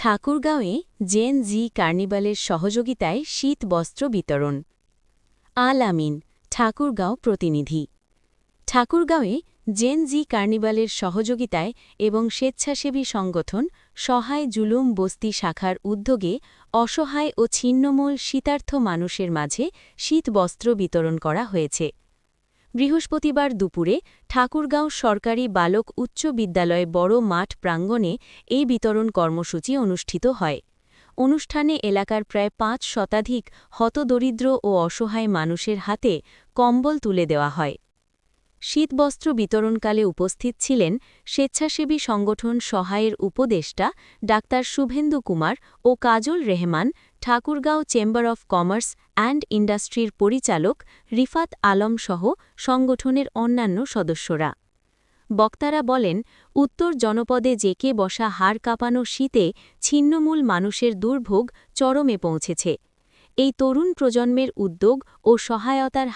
ঠাকুরগাঁওয়ে gen জি কার্নিভালের সহযোগিতায় শীত বস্ত্র বিতরণ। আল আমিন, ঠাকুরগাঁও প্রতিনিধি। ঠাকুরগাঁওয়ে জেন জি কার্নিভালের সহযোগিতায় এবং স্বেচ্ছাসেবী সংগঠন সহায় জুলুম বস্তি শাখার উদ্যোগে অসহায় ও ছিন্নমূল শীতার্থ মানুষের মাঝে শীত বস্ত্র বিতরণ করা হয়েছে। বৃহস্পতিবার দুপুরে ঠাকুরগাঁও সরকারি বালক উচ্চ বিদ্যালয়ে বড় মাঠ প্রাঙ্গণে এই বিতরণ কর্মসূচি অনুষ্ঠিত হয়। অনুষ্ঠানে এলাকার প্রায় পাঁচ শতাধিক হতদরিদ্র ও অসহায় মানুষের হাতে কম্বল তুলে দেওয়া হয়। শীতবস্ত্র বিতরণকালে উপস্থিত ছিলেন স্বেচ্ছাসেবী সংগঠন সহায়ের উপদেষ্টা doctor Suvendu Kumar O Kajal Rehman, Thakurgaon chamber of commerce and ইন্ডাস্ট্রির পরিচালক রিফাত আলম সহ সংগঠনের অন্যান্য সদস্যরা। বক্তারা বলেন, উত্তর জনপদে জেকে বসা হাড় কাঁপানো শীতে ছিন্নমূল মানুষের দুর্ভোগ চরমে পৌঁছেছে। এই তরুণ প্রজন্মের উদ্যোগ ও সহায়তার